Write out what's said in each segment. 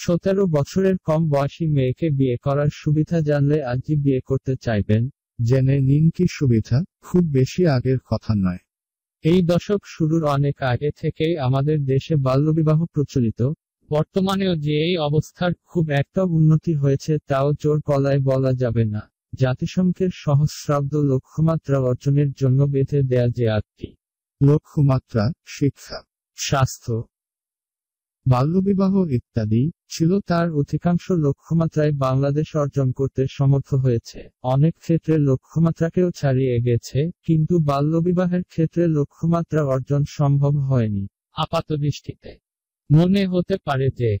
সতেরো বছরের কম বয়সী মেয়েকে বিয়ে করার সুবিধা জানলে আজই বিয়ে করতে চাইবেন। জেনে নিন কি সুবিধা খুব বেশি আগের কথা নয়। এই দশক শুরুর অনেক আগে থেকেই আমাদের দেশে বাল্যবিবাহ প্রচলিত। বর্তমানেও যে এই অবস্থার খুব একটা উন্নতি হয়েছে তাও জোর গলায় বলা যাবে না। জাতিসংঘের সহস্রাব্দ লক্ষ্যমাত্রা অর্জনের জন্য বেঁধে দেয়া যে আটটি। লক্ষ্যমাত্রা শিক্ষা। স্বাস্থ্য। বাল্যবিবাহ ইত্যাদি ছিল তার অধিকাংশ লক্ষ্যমাত্রায় বাংলাদেশ অর্জন করতে সমর্থ হয়েছে। অনেক ক্ষেত্রে লক্ষ্যমাত্রাকেও ছাড়িয়ে গেছে কিন্তু বাল্যবিবাহের ক্ষেত্রে লক্ষ্যমাত্রা অর্জন সম্ভব হয়নি। আপাত আপাতদৃষ্টিতে মনে হতে পারে যে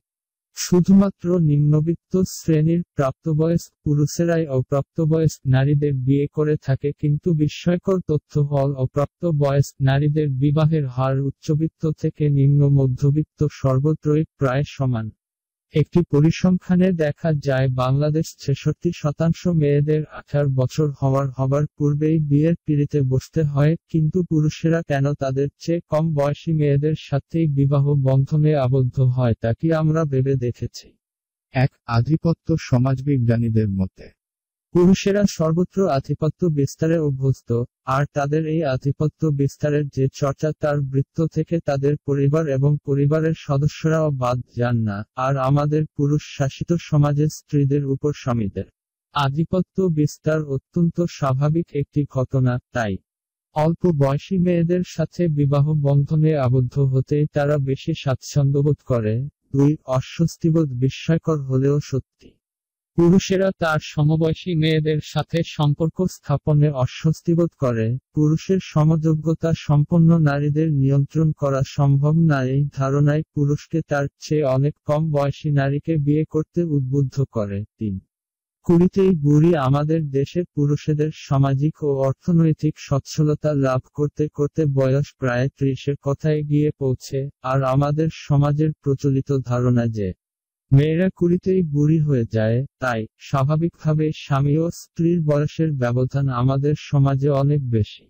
শুধুমাত্র নিম্নবিত্ত শ্রেণির প্রাপ্তবয়স্ক পুরুষেরাই অপ্রাপ্তবয়স্ক নারীদের বিয়ে করে থাকে, কিন্তু বিস্ময়কর তথ্য হল অপ্রাপ্ত বয়স্ক নারীদের বিবাহের হার উচ্চবিত্ত থেকে নিম্ন মধ্যবিত্ত সর্বত্রই প্রায় সমান। একটি পরিসংখ্যানে দেখা যায়, বাংলাদেশ ছেষট্টি শতাংশ মেয়েদের আঠার বছর হওয়ার হবার পূর্বেই বিয়ের পিড়িতে বসতে হয়, কিন্তু পুরুষেরা কেন তাদের চেয়ে কম বয়সী মেয়েদের সাথেই বিবাহ বন্ধনে আবদ্ধ হয়, তা কি আমরা ভেবে দেখেছি? এক, আধিপত্য সমাজবিজ্ঞানীদের মতে পুরুষেরা সর্বত্র আধিপত্য বিস্তারে অভ্যস্ত, আর তাদের এই আধিপত্য বিস্তারের যে চর্চা তার বৃত্ত থেকে তাদের পরিবার এবং পরিবারের সদস্যরাও বাদ যান না, আর আমাদের পুরুষ শাসিত সমাজের স্ত্রীদের উপর স্বামীদের আধিপত্য বিস্তার অত্যন্ত স্বাভাবিক একটি ঘটনা, তাই অল্প বয়সী মেয়েদের সাথে বিবাহ বন্ধনে আবদ্ধ হতে তারা বেশি স্বাচ্ছন্দ্যবোধ করে, দুই অস্বস্তিবোধ বিস্ময়কর হলেও সত্যি। পুরুষেরা তার সমবয়সী মেয়েদের সাথে সম্পর্ক স্থাপনে অস্বস্তিবোধ করে। পুরুষের সমযোগ্যতা সম্পন্ন নারীদের নিয়ন্ত্রণ করা সম্ভব না, এই ধারণায় পুরুষকে তার চেয়ে অনেক কম বয়সী নারীকে বিয়ে করতে উদ্বুদ্ধ করে। তিন। কুড়িতেই বুড়ি আমাদের দেশে পুরুষেদের সামাজিক ও অর্থনৈতিক সচ্ছলতা লাভ করতে করতে বয়স প্রায় ত্রিশের কথায় গিয়ে পৌঁছে, আর আমাদের সমাজের প্রচলিত ধারণা যে মেয়েরা কুড়িতেই বুড়ি হয়ে যায়, তাই স্বাভাবিকভাবে স্বামী ও স্ত্রীর বয়সের ব্যবধান আমাদের সমাজে অনেক বেশি।